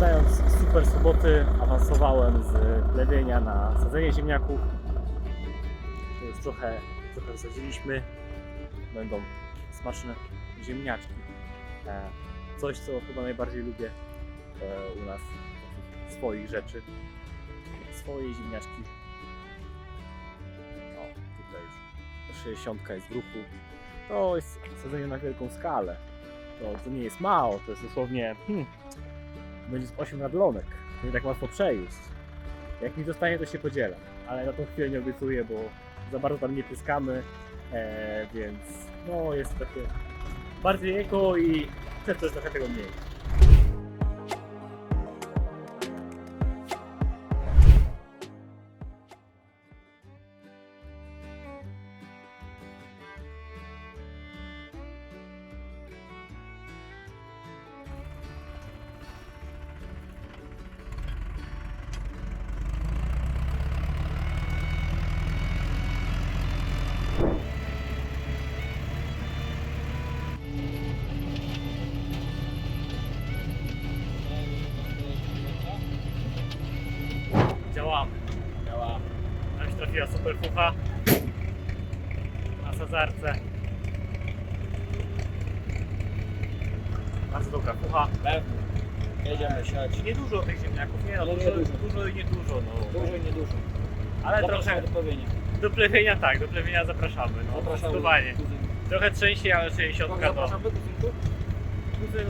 Korzystając z super soboty awansowałem z plewienia na sadzenie ziemniaków. Już trochę, trochę wsadziliśmy. Będą smaczne ziemniaczki. E, Coś, co chyba najbardziej lubię e, u nas, swoich rzeczy. Swoje ziemniaczki. O, tutaj już 60 jest w ruchu. To jest sadzenie na wielką skalę. To, to nie jest mało, to jest dosłownie hmm, będzie z 8 nadlonek. Nie tak łatwo przejść. Jak mi zostanie, to się podzielam. Ale na tą chwilę nie obiecuję, bo za bardzo tam nie pyskamy, e, więc no jest takie bardziej eko i też trochę tego mniej. Trafiła super na sadzarce. Bardzo dobra fucha. Pewnie. Jedziemy siać. Niedużo tych ziemniaków, nie no, Nie, dużo, niedużo. dużo i niedużo. No. Dużo i niedużo. Ale Zapraszamy trochę do powienia. do plewienia tak, do plewienia zapraszamy. No, Zapraszamy. Zdecydowanie. Trochę trzęsie, ale 60 to. Zapraszamy do kuzynku.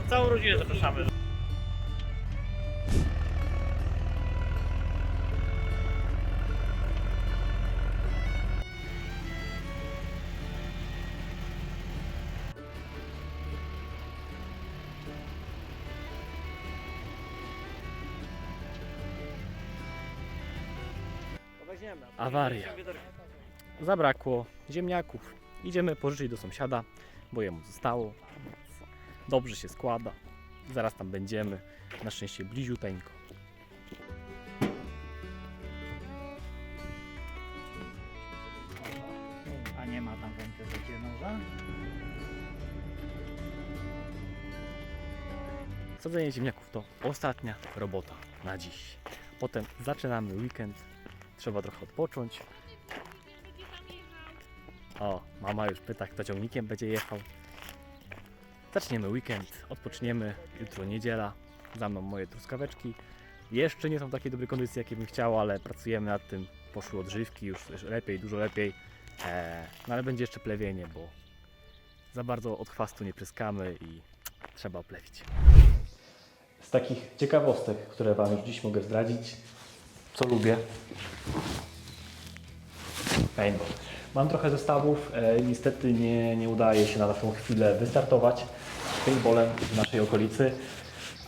Całą rodzinę zapraszamy. Awaria. Zabrakło ziemniaków. Idziemy pożyczyć do sąsiada, bo jemu zostało. Dobrze się składa. Zaraz tam będziemy. Na szczęście bliziuteńko. A nie ma tam więcej takiego noża? Sadzenie ziemniaków to ostatnia robota na dziś. Potem zaczynamy weekend. Trzeba trochę odpocząć. O, mama już pyta, kto ciągnikiem będzie jechał. Zaczniemy weekend, odpoczniemy. Jutro niedziela. Za mną moje truskaweczki. Jeszcze nie są w takiej dobrej kondycji, jakiej bym chciał, ale pracujemy nad tym. Poszły odżywki, już lepiej, dużo lepiej. Eee, no ale będzie jeszcze plewienie, bo za bardzo od chwastu nie pryskamy i trzeba oplewić. Z takich ciekawostek, które Wam już dziś mogę zdradzić, co lubię. Paintball. Mam trochę zestawów, e, niestety nie, nie udaje się na tą chwilę wystartować z paintballem w naszej okolicy,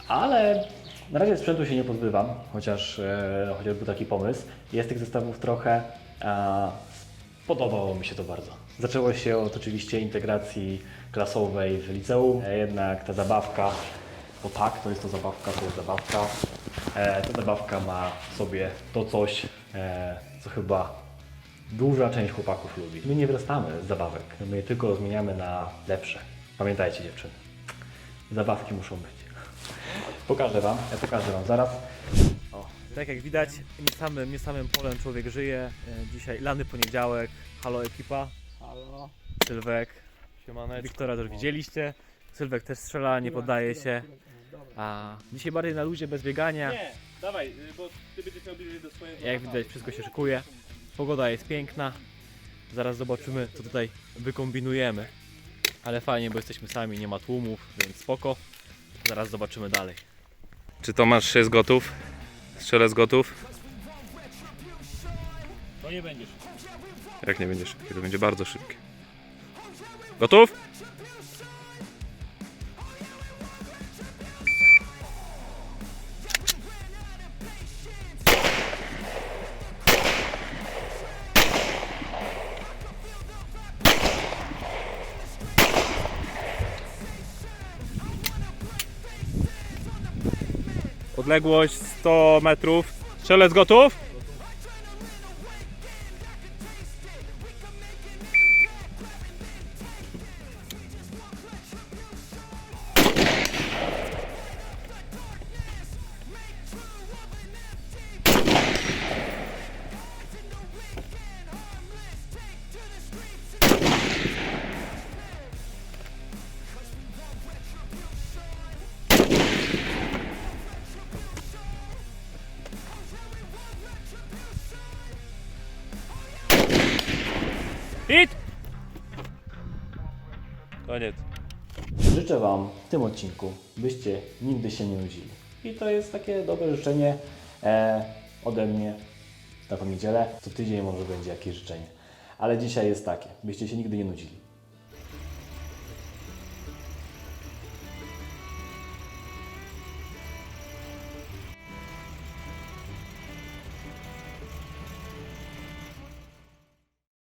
ale na razie sprzętu się nie pozbywam, chociaż, e, chociaż był taki pomysł. Jest tych zestawów trochę, a podobało mi się to bardzo. Zaczęło się od oczywiście integracji klasowej w liceum, e, jednak ta zabawka bo tak, to jest to zabawka, to jest zabawka. E, ta zabawka ma w sobie to coś, e, co chyba duża część chłopaków lubi. My nie wyrastamy z zabawek, my je tylko zmieniamy na lepsze. Pamiętajcie dziewczyny, zabawki muszą być. Pokażę Wam, ja pokażę Wam zaraz. O, tak jak widać, nie samym, nie samym polem człowiek żyje. E, dzisiaj lany poniedziałek, halo ekipa, Halo. Sylwek, Wiktora też widzieliście. Sylwek też strzela, nie poddaje się. A dzisiaj bardziej na luzie, bez biegania. Nie, dawaj, y, bo ty będziesz miał bliżej do swojego. Jak widać, wszystko się szykuje. Pogoda jest piękna. Zaraz zobaczymy, co tutaj wykombinujemy. Ale fajnie, bo jesteśmy sami, nie ma tłumów, więc spoko. Zaraz zobaczymy dalej. Czy Tomasz jest gotów? Strzelec gotów? To nie będziesz. Jak nie będzie szybki, to będzie bardzo szybki. Gotów? Odległość 100 metrów. Strzelec gotów? Hit! Koniec. Życzę Wam w tym odcinku, byście nigdy się nie nudzili. I to jest takie dobre życzenie e, ode mnie na taką niedzielę. Co tydzień może będzie jakieś życzenie. Ale dzisiaj jest takie, byście się nigdy nie nudzili.